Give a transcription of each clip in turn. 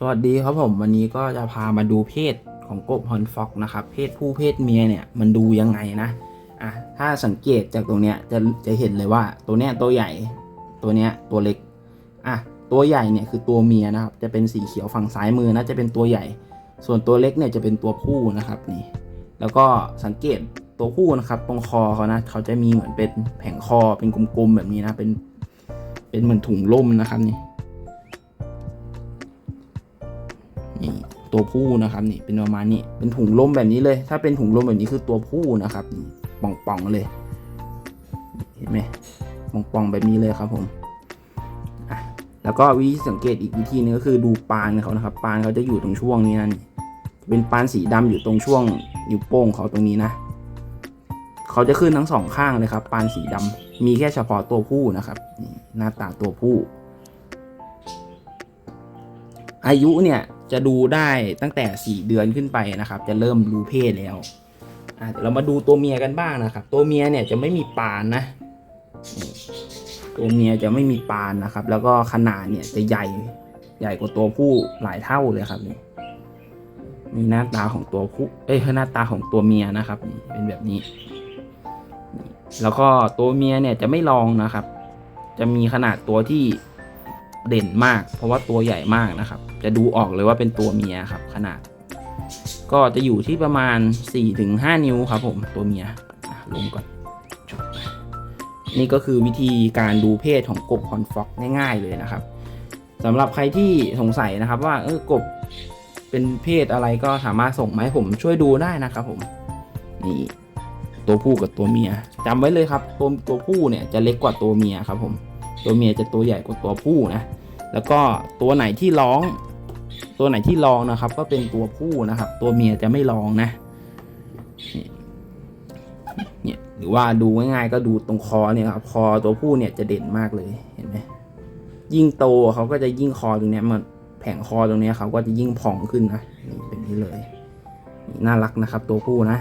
สวัสดีครับผมวันนี้ก็จะพามาดูเพศของกบฮอนฟ็อกนะครับ เพศผู้เพศเมียเนี่ยมันดูยังไงนะอะถ้าสังเกตจากตรงเนี้ยจะจะเห็นเลยว่าตัวเนี้ยตัวใหญ่ตัวเนี้ยตัวเล็กอะตัวใหญ่เนี่ยคือตัวเมียนะครับ จะเป็นสีเขียวฝั่งซ้ายมือนะจะเป็นตัวใหญ่ ส่วนตัวเล็กเนี่ยจะเป็นตัวผู้นะครับนี่ แล้วก็สังเกตตัวผู้นะครับ ตรงคอเขานะเขาจะมีเหมือนเป็นแผงคอเป็นกลมๆแบบนี้นะเป็นเป็นเหมือนถุงลมนะครับนี่ ตัวผู้นะครับนี่เป็นประมาณนี้เป็นถุงลมแบบนี้เลย ถ้าเป็นถุงลมแบบนี้คือตัวผู้นะครับนี่ป่องๆเลยเห็นไหมป่องๆแบบนี้เลยครับผมแล้วก็วิธีสังเกตอีกวิธีนึงก็คือดูปานเขานะครับ ปานเขาจะอยู่ตรงช่วงนี้นั่นเป็นปานสีดำอยู่ตรงช่วงนิ้วโป้งเขาตรงนี้นะเขาจะขึ้นทั้งสองข้างเลยครับ ปานสีดำมีแค่เฉพาะตัวผู้นะครับนี่หน้าตาตัวผู้ อายุเนี่ย จะดูได้ตั้งแต่ 4 เดือนขึ้นไปนะครับ จะเริ่มรู้เพศแล้วเดี๋ยวเรามาดูตัวเมียกันบ้างนะครับ ตัวเมียเนี่ยจะไม่มีปานนะ ตัวเมียจะไม่มีปานนะครับ แล้วก็ขนาดเนี่ยจะใหญ่ใหญ่กว่าตัวผู้หลายเท่าเลยครับนี่มีหน้าตาของตัวผู้เอ้ยหน้าตาของตัวเมียนะครับ เป็นแบบนี้ แล้วก็ตัวเมียเนี่ยจะไม่ลองนะครับ จะมีขนาดตัวที่ เด่นมาก เพราะว่าตัวใหญ่มากนะครับ จะดูออกเลยว่าเป็นตัวเมียครับ ขนาด ก็จะอยู่ที่ประมาณ 4-5 นิ้วครับผมตัวเมียอะลงก่อนนี่ก็คือวิธีการดูเพศของกบคอนฟ็อกง่ายๆเลยนะครับสำหรับใครที่สงสัยนะครับ ว่าเออกบเป็นเพศอะไรก็สามารถส่งมาให้ผมช่วยดูได้นะครับผมนี่ตัวผู้กับตัวเมียจำไว้เลยครับ ตัวตัวผู้เนี่ยจะเล็กกว่าตัวเมียครับผม ตัวเมียจะตัวใหญ่กว่าตัวผู้นะ แล้วก็ตัวไหนที่ร้อง ตัวไหนที่ร้องนะครับ ก็เป็นตัวผู้นะครับ ตัวเมียจะไม่ร้องนะนี่เนี่ยหรือว่าดูง่ายๆก็ดูตรงคอเนี่ยครับ คอตัวผู้เนี่ยจะเด่นมากเลยเห็นไหมยิ่งโตเขาก็จะยิ่งคอตรงเนี้ยมันแผงคอตรงเนี้ยเขาก็จะยิ่งผ่องขึ้นนะนี่เป็นนี้เลย น่ารักนะครับ ตัวผู้นะ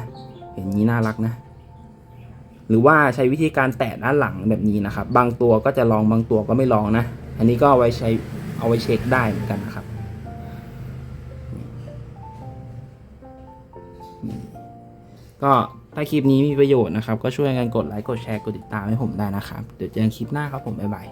เห็นนี้น่ารักนะ หรือว่าใช้วิธีการแตะด้านหลังแบบนี้นะครับ บางตัวก็จะลองบางตัวก็ไม่ลองนะ อันนี้ก็เอาไว้ใช้เอาไว้เช็คได้เหมือนกันนะครับ ก็ถ้าคลิปนี้มีประโยชน์นะครับ ก็ช่วยกันกดไลค์กดแชร์กดติดตามให้ผมได้นะครับ เดี๋ยวเจอกันคลิปหน้าครับผมบ๊ายบาย